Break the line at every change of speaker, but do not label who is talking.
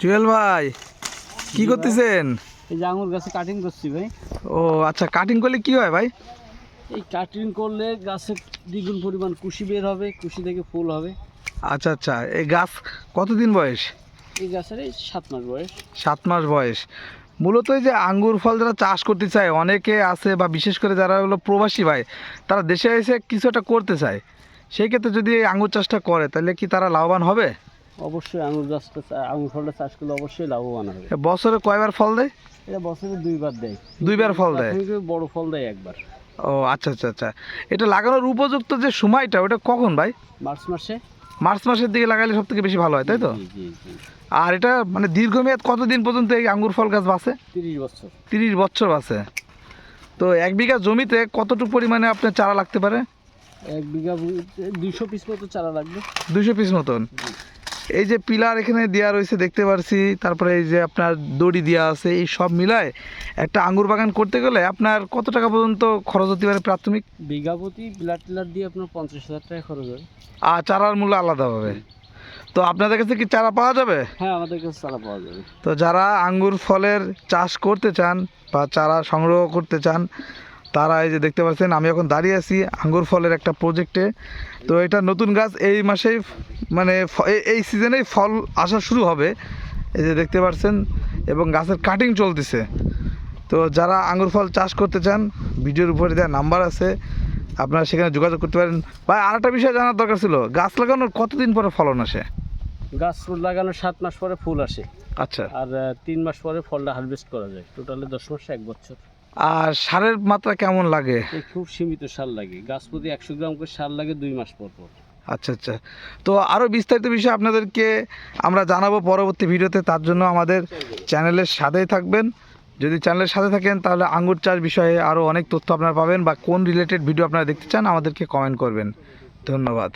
জুয়েল ভাই কি করতেছেন?
এই যে আঙুর গাছে কাটিং করছি ভাই।
ও আচ্ছা কাটিং করলে কি হয় ভাই?
এই কাটিং করলে গাছে দ্বিগুণ পরিমাণ কুশি বের হবে কুশি থেকে ফুল হবে।
আচ্ছা আচ্ছা এই গাছ কতদিন বয়স?
এই গাছের এই সাত মাস বয়স।
সাত মাস বয়স। মূলত এই যে আঙ্গুর ফল যারা চাষ করতে চায় অনেকে আছে বা বিশেষ করে যারা হলো প্রবাসী ভাই তারা দেশে এসে কিছু একটা করতে চায়। সেই ক্ষেত্রে যদি এই আঙ্গুর চাষটা করে তাহলে কি তারা লাভবান হবে?
অবশ্যই আঙুর গাছটা আঙুর ফলটা চাষ করলে অবশ্যই লাভবান হবে।
বছরে কয়বার ফল দেয়?
এটা বছরে দুইবার দেয়।
দুইবার ফল দেয়?
বড় ফল দেয় একবার।
ও আচ্ছা আচ্ছা আচ্ছা। এটা লাগানোর উপযুক্ত যে সময়টা ওটা কখন ভাই?
মার্চ মাসে।
মার্চ মাসের দিকে লাগালে সব থেকে বেশি ভালো হয় তাই তো? আর এটা মানে দীর্ঘমেয়াদ কতদিন পর্যন্ত এই আঙ্গুর ফল গাছ বাঁচে
তিরিশ বছর।
তিরিশ বছর বাঁচে তো এক বিঘা জমিতে কতটুকু পরিমাণে আপনার চারা লাগতে পারে?
এক বিঘা দুইশো পিস মতো চারা লাগবে।
দুশো পিস মতন। এই যে পিলার এখানে দেওয়া রয়েছে দেখতে পারছি। তারপরে এই যে আপনার দড়ি দেওয়া আছে এই সব মিলায় একটা আঙ্গুর বাগান করতে গেলে আপনার কত টাকা পর্যন্ত খরচ হতে পারে প্রাথমিক?
বিঘা প্রতি পিলার টিলার দিয়ে আপনার পঞ্চাশ হাজার টাকা খরচ হয়।
আর চারার মূল্য আলাদা হবে তো আপনাদের কাছে কি চারা পাওয়া যাবে?
হ্যাঁ আমাদের কাছে চারা পাওয়া যাবে।
তো যারা আঙ্গুর ফলের চাষ করতে চান বা চারা সংগ্রহ করতে চান তারা এই যে দেখতে পাচ্ছেন আমি এখন দাঁড়িয়ে আছি আঙ্গুর ফলের একটা প্রজেক্টে তো এটা নতুন গাছ এই মাসেই মানে এই- সিজনেই ফল আসা শুরু হবে। এই যে দেখতে পাচ্ছেন এবং গাছের কাটিং চলতেছে। তো যারা আঙুর ফল চাষ করতে চান ভিডিওর উপরে দেওয়া নাম্বার আছে আপনারা সেখানে যোগাযোগ করতে পারেন। ভাই আরেকটা বিষয় জানার দরকার ছিল গাছ লাগানোর কতদিন পরে ফলন আসে?
গাছ লাগানোর সাত মাস পরে ফুল আসে।
আচ্ছা।
আর তিন মাস পরে ফলটা হারভেস্ট করা যায়। টোটালে দশ মাসে এক বছর।
আর সারের মাত্রা কেমন লাগে?
খুব সীমিত সার লাগে। গাছ প্রতি একশো গ্রাম করে সার লাগে দুই মাস পর পর।
আচ্ছা আচ্ছা। তো আরও বিস্তারিত বিষয়ে আপনাদেরকে আমরা জানাব পরবর্তী ভিডিওতে। তার জন্য আমাদের চ্যানেলের সাথেই থাকবেন। যদি চ্যানেলের সাথে থাকেন, তাহলে আঙ্গুর চাষ বিষয়ে আরও অনেক তথ্য আপনারা পাবেন বা কোন রিলেটেড ভিডিও আপনারা দেখতে চান, আমাদেরকে কমেন্ট করবেন। ধন্যবাদ।